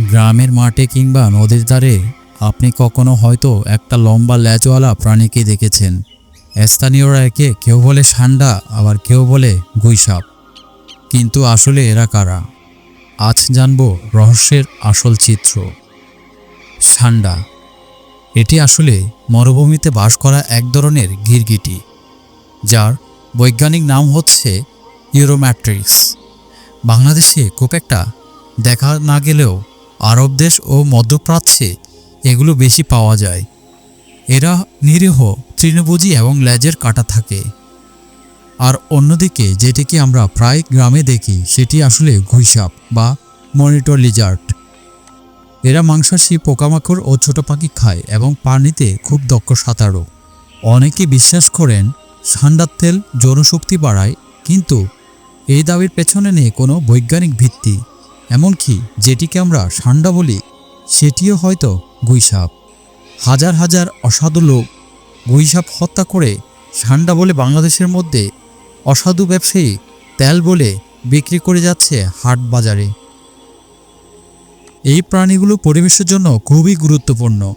গ্রামের মাঠে কিংবা নদীর ধারে আপনি কখনো হয়তো একটা লম্বা ল্যাজওয়ালা প্রাণীকে দেখেছেন। স্থানীয়রা একে কেউ বলে সান্ডা, আবার কেউ বলে গুইসাপ। কিন্তু আসলে এরা কারা? আজ জানব রহস্যের আসল চিত্র। সান্ডা। এটি আসলে মরুভূমিতে বাস করা এক ধরনের গিরগিটি, যার বৈজ্ঞানিক নাম হচ্ছে ইউরোম্যাট্রিক্স। বাংলাদেশে খুব একটা দেখা না গেলেও আরব দেশ ও মধ্যপ্রাচ্যে এগুলো বেশি পাওয়া যায়। এরা নিরীহ, তৃণভোজী এবং লেজের কাটা থাকে। আর অন্যদিকে যেটিকে আমরা প্রায় গ্রামে দেখি, সেটি আসলে ঘুইসাপ বা মনিটর লিজার্ট এরা মাংসাশী পোকামাকড় ও ছোট পাখি খায় এবং পানিতে খুব দক্ষ সাঁতারও অনেকে বিশ্বাস করেন ঠান্ডার তেল জনশক্তি বাড়ায়, কিন্তু এই দাবির পেছনে নেই কোনো বৈজ্ঞানিক ভিত্তি এমনকি যেটিকে আমরা ঠান্ডা বলি, সেটিও হয়তো গুইসাপ। হাজার হাজার অসাধু লোক গুইসাপ হত্যা করে ঠান্ডা বলে বাংলাদেশের মধ্যে অসাধু ব্যবসায়ী তেল বলে বিক্রি করে যাচ্ছে হাট বাজারে। এই প্রাণীগুলো পরিবেশের জন্য খুবই গুরুত্বপূর্ণ।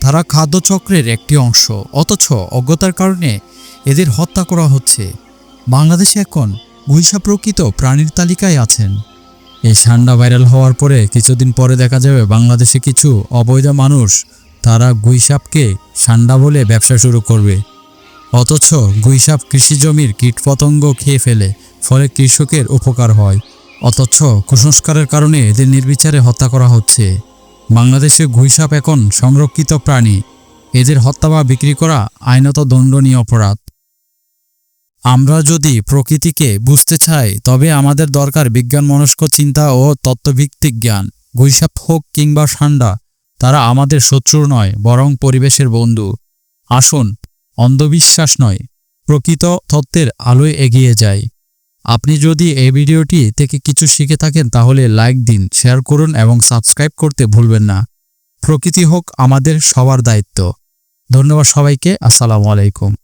তারা খাদ্যচক্রের একটি অংশ, অথচ অজ্ঞতার কারণে এদের হত্যা করা হচ্ছে। বাংলাদেশে এখন গুইসা প্রকৃত প্রাণীর তালিকায় আছেন। এই ঠান্ডা ভাইরাল হওয়ার পরে কিছুদিন পরে দেখা যাবে বাংলাদেশে কিছু অবৈধ মানুষ, তারা গুইসাপকে ঠান্ডা বলে ব্যবসা শুরু করবে। অথচ গুইসাপ কৃষি জমির কীটপতঙ্গ খেয়ে ফেলে, ফলে কৃষকের উপকার হয়। অথচ কুসংস্কারের কারণে এদের নির্বিচারে হত্যা করা হচ্ছে। বাংলাদেশে ঘুইসাপ এখন সংরক্ষিত প্রাণী। এদের হত্যা বা বিক্রি করা আইনত দণ্ডনীয় অপরাধ। আমরা যদি প্রকৃতিকে বুঝতে চাই, তবে আমাদের দরকার বিজ্ঞান, মনস্ক, চিন্তা ও তত্ত্বভিত্তিক জ্ঞান। ঘুইসাপ হোক কিংবা ঠান্ডা তারা আমাদের শত্রু নয়, বরং পরিবেশের বন্ধু। আসুন, অন্ধবিশ্বাস নয়, প্রকৃত তত্ত্বের আলোয় এগিয়ে যায় আপনি যদি এই ভিডিওটি থেকে কিছু শিখে থাকেন, তাহলে লাইক দিন, শেয়ার করুন এবং সাবস্ক্রাইব করতে ভুলবেন না। প্রকৃতি হোক আমাদের সবার দায়িত্ব। ধন্যবাদ সবাইকে, আসসালামু আলাইকুম।